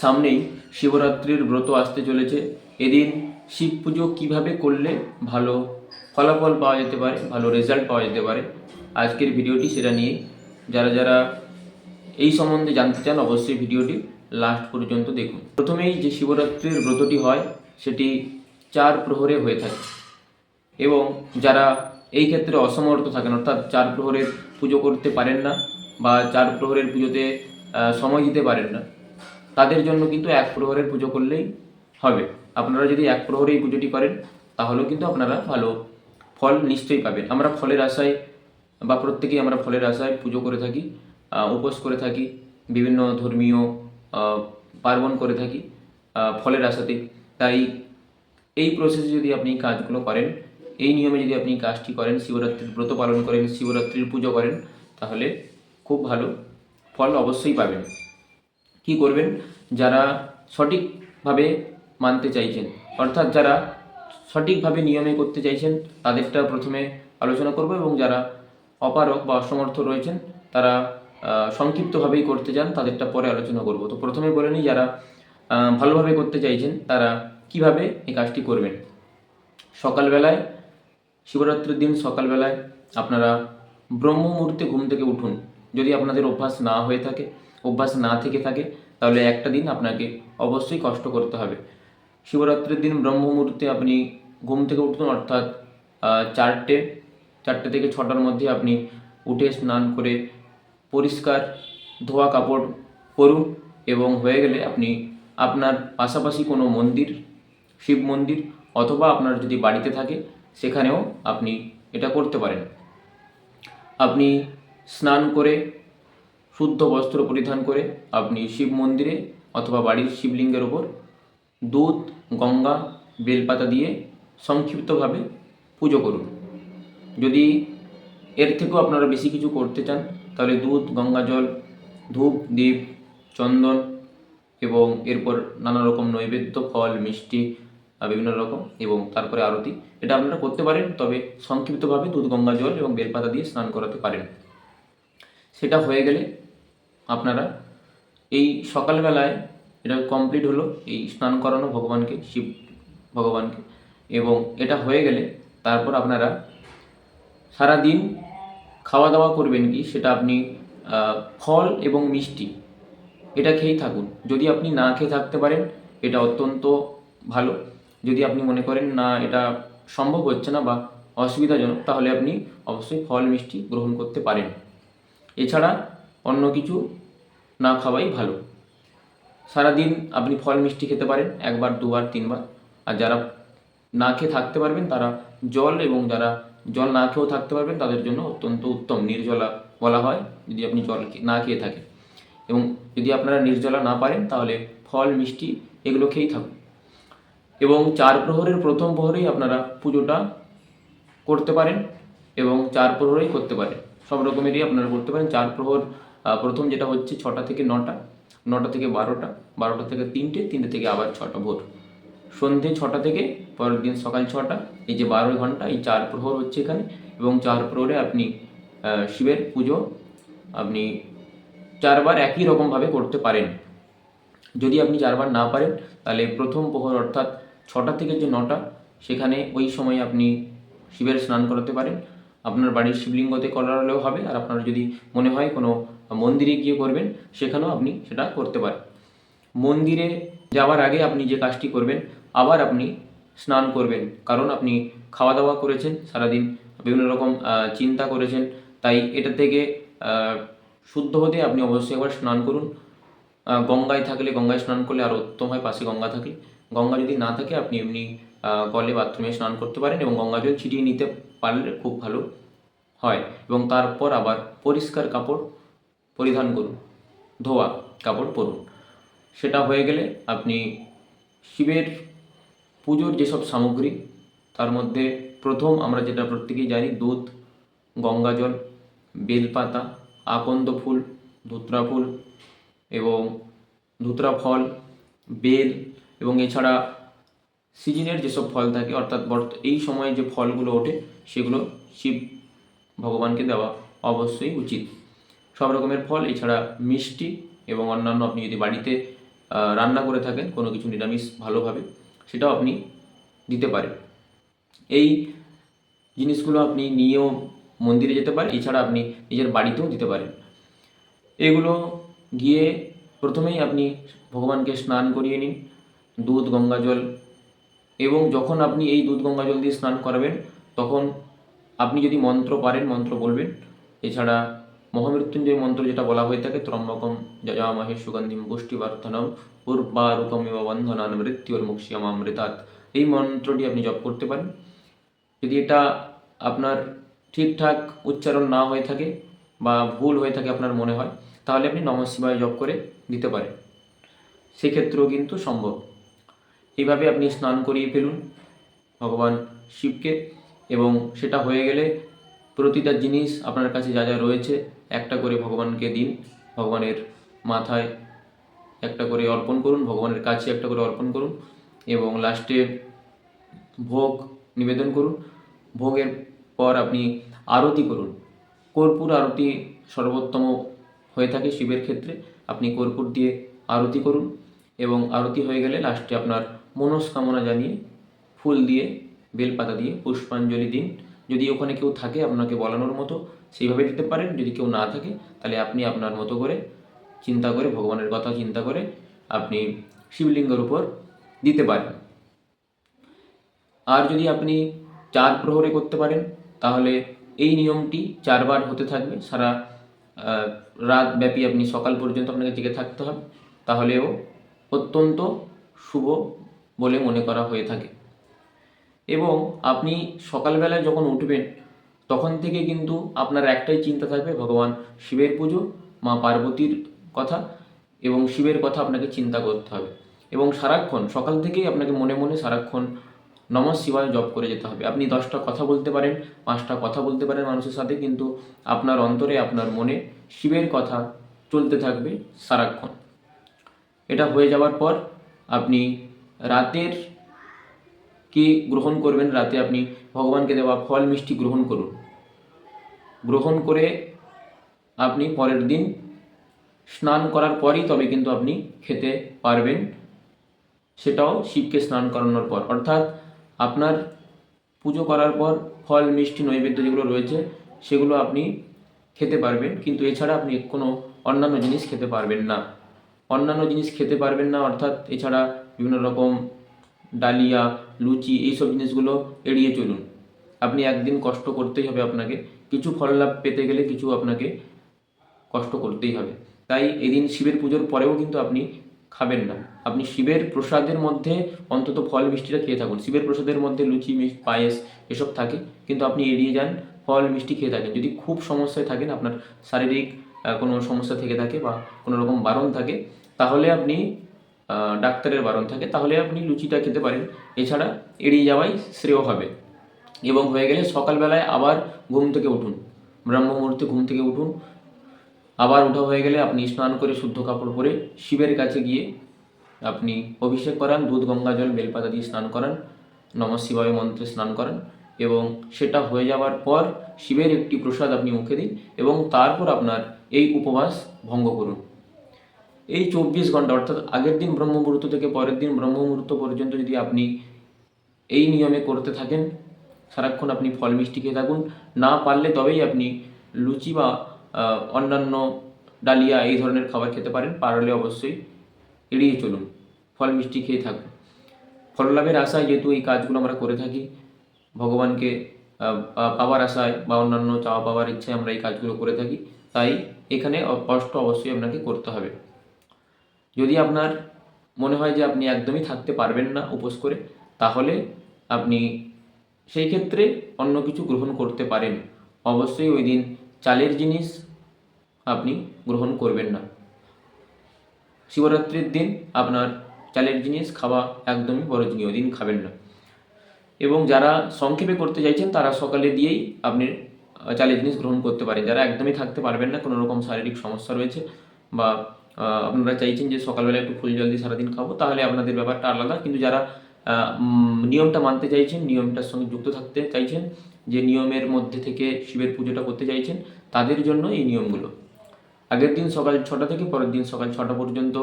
সামনেই শিবরাত্রির ব্রত আসতে চলেছে। এদিন শিব পুজো কীভাবে করলে ভালো ফলাফল পাওয়া যেতে পারে, ভালো রেজাল্ট পাওয়া যেতে পারে, আজকের ভিডিওটি সেটা নিয়ে। যারা যারা এই সম্বন্ধে জানতে চান, অবশ্যই ভিডিওটি লাস্ট পর্যন্ত দেখুন। প্রথমেই যে শিবরাত্রির ব্রতটি হয়, সেটি চার প্রহরে হয়ে থাকে। এবং যারা এই ক্ষেত্রে অসমর্থ থাকেন, অর্থাৎ চার প্রহরের পুজো করতে পারেন না বা চার প্রহরের পুজোতে সময় দিতে পারেন না তাদের জন্য কিন্তু এক প্রহরের পুজো করলেই হবে। আপনারা যদি এক প্রহরেই পুজোটি করেন, তাহলেও কিন্তু আপনারা ভালো ফল নিশ্চয়ই পাবেন। আমরা ফলের আশায় বা প্রত্যেকেই আমরা ফলের আশায় পুজো করে থাকি উপোস করে থাকি, বিভিন্ন ধর্মীয় পার্বণ করে থাকি ফলের আশাতে তাই এই প্রসেসে যদি আপনি কাজগুলো করেন, এই নিয়মে যদি আপনি কাজটি করেন, শিবরাত্রির ব্রত পালন করেন, শিবরাত্রির পুজো করেন, তাহলে খুব ভালো ফল অবশ্যই পাবেন। কি করবেন? যারা সঠিকভাবে মানতে চাইছেন, অর্থাৎ যারা সঠিকভাবে নিয়মে করতে চাইছেন, তাদেরটা প্রথমে আলোচনা করব এবং যারা অপারক বা অসমর্থ রয়েছেন, তারা সংক্ষিপ্তভাবেই করতে চান তাদেরটা পরে আলোচনা করব। তো প্রথমে বলে নিই, যারা ভালোভাবে করতে চাইছেন, তারা কীভাবে এই কাজটি করবেন? সকালবেলায়, শিবরাত্রির দিন সকালবেলায় আপনারা ব্রহ্ম মুহূর্তে ঘুম থেকে উঠুন। যদি আপনাদের অভ্যাস না হয়ে থাকে, অভ্যাস না থেকে থাকে তাহলে একটা দিন আপনাকে অবশ্যই কষ্ট করতে হবে। শিবরাত্রির দিন ব্রহ্ম মুহূর্তে আপনি ঘুম থেকে উঠুন, অর্থাৎ চারটে চারটে থেকে ছটার মধ্যে আপনি উঠে স্নান করে পরিষ্কার ধোয়া কাপড় পরুন এবং হয়ে গেলে আপনি আপনার পাশাপাশি কোনো মন্দির, শিব মন্দির অথবা আপনার যদি বাড়িতে থাকে সেখানেও আপনি এটা করতে পারেন। আপনি স্নান করে শুদ্ধ বস্ত্র পরিধান করে আপনি শিব মন্দিরে অথবা বাড়ির শিবলিঙ্গের ওপর দুধ, গঙ্গা, বেলপাতা দিয়ে সংক্ষিপ্তভাবে পুজো করুন। যদি এর থেকেও আপনারা বেশি কিছু করতে চান, তাহলে দুধ, গঙ্গা জল, ধূপ, দীপ, চন্দন এবং এরপর নানা রকম নৈবেদ্য, ফল, মিষ্টি বিভিন্ন রকম এবং তারপরে আরতি, এটা আপনারা করতে পারেন, তবে সংক্ষিপ্তভাবে দুধ, গঙ্গা জল এবং বেলপাতা দিয়ে স্নান করাতে পারেন। সেটা হয়ে গেলে আপনারা। এই সকালবেলায় এটা কমপ্লিট হলো, এই স্নান করানো ভগবানকে, শিব ভগবানকে, এবং এটা হয়ে গেলে তারপর আপনারা সারা দিন খাওয়া দাওয়া করবেন কি, সেটা আপনি ফল এবং মিষ্টি, এটা খেয়েই থাকুন। যদি আপনি না খেয়ে থাকতে পারেন, এটা অত্যন্ত ভালো। যদি আপনি মনে করেন, না, এটা সম্ভব হচ্ছে না বা অসুবিধাজনক, তাহলে আপনি অবশ্যই ফল, মিষ্টি গ্রহণ করতে পারেন। এছাড়া অন্য কিছু না খাওয়াই ভালো। সারাদিন আপনি ফল মিষ্টি খেতে পারেন, একবার, দুবার, তিনবার। আর যারা না খেয়ে থাকতে পারবেন, তারা জল এবং যারা জল না খেয়েও থাকতে পারবেন, তাদের জন্য অত্যন্ত উত্তম নির্জলা বলা হয়, যদি আপনি জল না খেয়ে থাকেন। এবং যদি আপনারা নির্জলা না পারেন, তাহলে ফল, মিষ্টি এগুলো খেয়েই থাকুন। এবং চার প্রহরের প্রথম প্রহরেই আপনারা পুজোটা করতে পারেন এবং চার প্রহরেই করতে পারেন। সব রকমেরই আপনারা করতে পারেন। চার প্রহর প্রথম যেটা হচ্ছে ছটা থেকে নটা নটা থেকে বারোটা বারোটা থেকে তিনটে তিনটে থেকে আবার ছটা ভোর। সন্ধে ছটা থেকে, পরের দিন সকাল ছটা, এই যে বারো ঘণ্টা, এই চার প্রহর হচ্ছে এখানে, এবং চার প্রহরে আপনি শিবের পুজো আপনি চারবার একই রকমভাবে করতে পারেন। যদি আপনি চারবার না পারেন, তাহলে প্রথম প্রহর অর্থাৎ ছটা থেকে যে নটা, সেখানে ওই সময় আপনি শিবের স্নান করাতে পারেন। আপনার বাড়ির শিবলিঙ্গতে করালেও হবে, আর আপনার যদি মনে হয় কোনো মন্দিরে গিয়ে করবেন, সেখানেও আপনি সেটা করতে পারেন। মন্দিরে যাওয়ার আগে আপনি যে কাজটি করবেন, আবার আপনি স্নান করবেন। কারণ আপনি খাওয়া দাওয়া করেছেন, সারাদিন বিভিন্ন রকম চিন্তা করেছেন, তাই এটা থেকে শুদ্ধ হতে আপনি অবশ্যই একবার স্নান করুন। গঙ্গায় থাকলে গঙ্গায় স্নান করলে আর উত্তম হয়, পাশে গঙ্গা থাকলে। গঙ্গা যদি না থাকে, আপনি এমনি কলে বাথরুমে স্নান করতে পারেন এবং গঙ্গা জল ছিটিয়ে নিতে পারলে খুব ভালো হয়। এবং তারপর আবার পরিষ্কার কাপড় পরিধান করুন, ধোয়া কাপড় পরুন। সেটা হয়ে গেলে আপনি শিবের পুজোর যেসব সামগ্রী, তার মধ্যে প্রথম আমরা যেটা প্রত্যেকেই জানি, দুধ, গঙ্গা জল, বেলপাতা, আকন্দ ফুল, ধুতরা ফুল এবং ধুতরা ফল, বেল এবং এছাড়া সিজনের যেসব ফল থাকে, অর্থাৎ বর্ত, এই সময়ে যে ফলগুলো ওঠে সেগুলো শিব ভগবানকে দেওয়া অবশ্যই উচিত। সব রকমের ফল, এছাড়া মিষ্টি এবং অন্যান্য আপনি যদি বাড়িতে রান্না করে থাকেন, কোনো কিছু নিরামিষ ভালোভাবে, সেটাও আপনি দিতে পারেন। এই জিনিসগুলো আপনি নিয়েও মন্দিরে যেতে পারেন, এছাড়া আপনি নিজের বাড়িতেও দিতে পারেন। এগুলো গিয়ে প্রথমেই আপনি ভগবানকে স্নান করিয়ে নিন, দুধ, গঙ্গা জল, এবং যখন আপনি এই দুধ, গঙ্গা জল দিয়ে স্নান করাবেন তখন আপনি যদি মন্ত্র পারেন, মন্ত্র বলবেন। এছাড়া মহামৃত্যুঞ্জয় মন্ত্র যেটা বলা হয়ে থাকে, ত্রম্বকম যজামহে সুগন্ধিম পুষ্টিবর্ধনম পূর্বারুকমিব বন্ধনান মৃত্যুর মুক্ষিয়মামৃতাৎ এই মন্ত্রটি আপনি জপ করতে পারেন। যদি এটা আপনার ঠিকঠাক উচ্চারণ না হয়ে থাকে বা ভুল হয়ে থাকে আপনার মনে হয়, তাহলে আপনি নমঃ শিবায় জপ করে দিতে পারেন। সেক্ষেত্রেও কিন্তু সম্ভব। এইভাবে আপনি স্নান করিয়ে ফেলুন। ভগবান শিবকে এবং সেটা হয়ে গেলে প্রতিটা জিনিস আপনার কাছে যা যা রয়েছে, একটা করে ভগবানকে দিন, ভগবানের মাথায় একটা করে অর্পণ করুন, ভগবানের কাছে একটা করে অর্পণ করুন এবং লাস্টে ভোগ নিবেদন করুন। ভোগের পর আপনি আরতি করুন। কর্পূর আরতি সর্বোত্তম হয়ে থাকে শিবের ক্ষেত্রে। আপনি কর্পূর দিয়ে আরতি করুন এবং আরতি হয়ে গেলে লাস্টে আপনার মনস্কামনা জানিয়ে ফুল দিয়ে বেলপাতা দিয়ে পুষ্পাঞ্জলি দিন। যদি ওখানে কেউ থাকে আপনাকে বলানোর মতো, সেইভাবে দিতে পারেন। যদি কেউ না থাকে, তাহলে আপনি আপনার মতো করে চিন্তা করে, ভগবানের কথা চিন্তা করে আপনি শিবলিঙ্গের উপর দিতে পারেন। আর যদি আপনি চার প্রহরে করতে পারেন, তাহলে এই নিয়মটি চারবার হতে থাকবে। সারা রাত ব্যাপী আপনি সকাল পর্যন্ত আপনাকে জেগে থাকতে হবে। তাহলেও অত্যন্ত শুভ বলে মনে করা হয়ে থাকে। এবং আপনি সকালবেলায় যখন উঠবেন, তখন থেকে কিন্তু আপনার একটাই চিন্তা থাকবে, ভগবান শিবের পুজো, মা পার্বতীর কথা এবং শিবের কথা আপনাকে চিন্তা করতে হবে। এবং সারাক্ষণ, সকাল থেকেই আপনাকে মনে মনে সারাক্ষণ নমঃ শিবায় জপ করে যেতে হবে। আপনি দশটা কথা বলতে পারেন, পাঁচটা কথা বলতে পারেন মানুষের সাথে, কিন্তু আপনার অন্তরে, আপনার মনে শিবের কথা চলতে থাকবে সারাক্ষণ। এটা হয়ে যাওয়ার পর আপনি রাতের কি গ্রহণ করবেন রাতে আপনি? ভগবানকে দেওয়া ফল মিষ্টি গ্রহণ করুন। গ্রহণ করে আপনি পরের দিন স্নান করার পরই তবে কিন্তু আপনি খেতে পারবেন। সেটাও শিবকে স্নান করানোর পর। অর্থাৎ আপনার পুজো করার পর ফল, মিষ্টি, নৈবেদ্য যেগুলো রয়েছে, সেগুলো আপনি খেতে পারবেন। কিন্তু এছাড়া আপনি কোনো অন্যান্য জিনিস খেতে পারবেন না। অন্যান্য জিনিস খেতে পারবেন না, অর্থাৎ এছাড়া বিভিন্ন রকম ডালিয়া, লুচি, এইসব জিনিসগুলো এড়িয়ে চলুন। আপনি একদিন কষ্ট করতেই হবে আপনাকে। কিছু ফল লাভ পেতে গেলে কিছু আপনাকে কষ্ট করতেই হবে। তাই এদিন শিবের পুজোর পরেও কিন্তু আপনি খাবেন না। আপনি শিবের প্রসাদের মধ্যে অন্তত ফল মিষ্টিটা খেয়ে থাকুন। শিবের প্রসাদের মধ্যে লুচি পায়েস এসব থাকে, কিন্তু আপনি এড়িয়ে যান, ফল, মিষ্টি খেয়ে থাকেন। যদি খুব সমস্যায় থাকেন, আপনার শারীরিক কোনো সমস্যা থেকে থাকে বা কোনো রকম বারণ থাকে, তাহলে আপনি ডাক্তারের বারণ থাকে, তাহলে আপনি লুচিটা খেতে পারেন। এছাড়া এড়িয়ে যাওয়াই শ্রেয় হবে। এবং হয়ে গেলে সকালবেলায় আবার ঘুম থেকে উঠুন। ব্রহ্ম মুহূর্তে ঘুম থেকে উঠুন। আবার উঠা হয়ে গেলে আপনি স্নান করে শুদ্ধ কাপড় পরে শিবের কাছে গিয়ে আপনি অভিষেক করান, দুধ, গঙ্গা জল, বেলপাতা দিয়ে স্নান করান, নম শিবায় মন্ত্রে স্নান করান এবং সেটা হয়ে যাওয়ার পর শিবের একটি প্রসাদ আপনি মুখে দিন এবং তারপর আপনার এই উপবাস ভঙ্গ করুন। এই চব্বিশ ঘণ্টা, অর্থাৎ আগের দিন ব্রহ্ম মুহূর্ত থেকে পরের দিন ব্রহ্ম মুহূর্ত পর্যন্ত যদি আপনি এই নিয়মে করতে থাকেন, সারাক্ষণ আপনি ফল মিষ্টি খেয়ে থাকুন। না পারলে তবেই আপনি লুচি বা অন্যান্য ডালিয়া এই ধরনের খাবার খেতে পারেন। পারলে অবশ্যই এড়িয়ে চলুন, ফল মিষ্টি খেয়ে থাকুন। ফললাভের আশায় যেহেতু এই কাজগুলো আমরা করে থাকি, ভগবানকে পাওয়ার আশায় বা অন্যান্য চাওয়া পাওয়ার ইচ্ছায় আমরা এই কাজগুলো করে থাকি, তাই এখানে কষ্ট অবশ্যই আপনাকে করতে হবে। যদি আপনার মনে হয় যে আপনি একদমই থাকতে পারবেন না উপোস করে, তাহলে আপনি সেই ক্ষেত্রে অন্য কিছু গ্রহণ করতে পারেন। অবশ্যই ওই দিন চালের জিনিস আপনি গ্রহণ করবেন না। শিবরাত্রির দিন আপনার চালের জিনিস খাওয়া একদমই বরজনীয় ওই দিন খাবেন না। এবং যারা সংক্ষেপে করতে চাইছেন, তারা সকালে দিয়েই আপনি চালের জিনিস গ্রহণ করতে পারেন। যারা একদমই থাকতে পারবেন না, কোনো রকম শারীরিক সমস্যা রয়েছে বা আপনারা চাইছেন যে সকালবেলা একটু ফুল জল দিয়ে সারাদিন খাব, তাহলে আপনাদের ব্যাপারটা আলাদা। কিন্তু যারা নিয়মটা মানতে চাইছেন, নিয়মটার সঙ্গে যুক্ত থাকতে চাইছেন, যে নিয়মের মধ্যে থেকে শিবের পুজোটা করতে চাইছেন, তাদের জন্য এই নিয়মগুলো। আগের দিন সকাল ছটা থেকে পরের দিন সকাল ছটা পর্যন্ত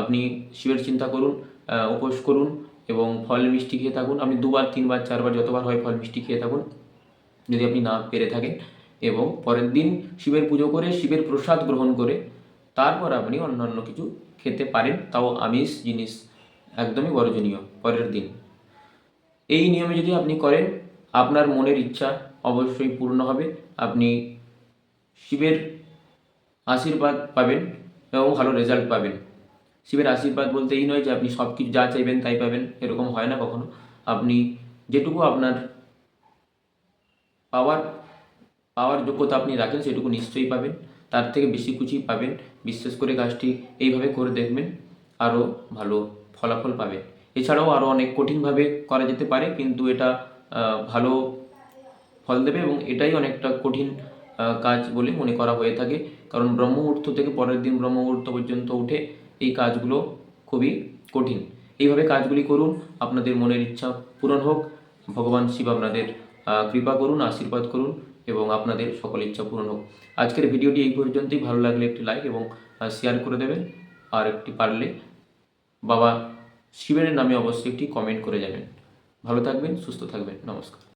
আপনি শিবের চিন্তা করুন উপোস করুন এবং ফল মিষ্টি খেয়ে থাকুন। আপনি দুবার, তিনবার, চারবার, যতবার হয় ফল মিষ্টি খেয়ে থাকুন, যদি আপনি না পেরে থাকেন। এবং পরের দিন শিবের পুজো করে, শিবের প্রসাদ গ্রহণ করে তারপর আপনি অন্যান্য কিছু খেতে পারেন, তাও আমিষ জিনিস একদমই বর্জনীয় পরের দিন। এই নিয়মে যদি আপনি করেন, আপনার মনের ইচ্ছা অবশ্যই পূর্ণ হবে। আপনি শিবের আশীর্বাদ পাবেন এবং ভালো রেজাল্ট পাবেন। শিবের আশীর্বাদ বলতে এই নয় যে আপনি সব কিছু যা চাইবেন তাই পাবেন, এরকম হয় না কখনো। আপনি যেটুকু আপনার পাওয়ার পাওয়ার যোগ্যতা আপনি রাখেন, সেটুকু নিশ্চয়ই পাবেন। তার থেকে বেশি কিছুই পাবেন। বিশেষ করে গাছটি এইভাবে করে দেখবেন, আরও ভালো ফলাফল পাবেন এছাড়াও আরও অনেক কঠিনভাবে করা যেতে পারে, কিন্তু এটা ভালো ফল দেবে এবং এটাই অনেকটা কঠিন কাজ বলে মনে করা হয়ে থাকে। কারণ ব্রহ্ম মুহূর্ত থেকে পরের দিন ব্রহ্ম মুহূর্ত পর্যন্ত উঠে এই কাজগুলো খুবই কঠিন। এইভাবে কাজগুলি করুন, আপনাদের মনের ইচ্ছা পূরণ হোক। ভগবান শিব আপনাদের কৃপা করুন, আশীর্বাদ করুন। এবং আপনাদের সকল ইচ্ছা পূরণ হোক। আজকের ভিডিওটি এই পর্যন্তই। ভালো লাগলে একটি লাইক এবং শেয়ার করে দেবেন। আর একটি পারলে বাবা শিবের নামে অবশ্যই একটি কমেন্ট করে যাবেন। ভালো থাকবেন, সুস্থ থাকবেন। নমস্কার।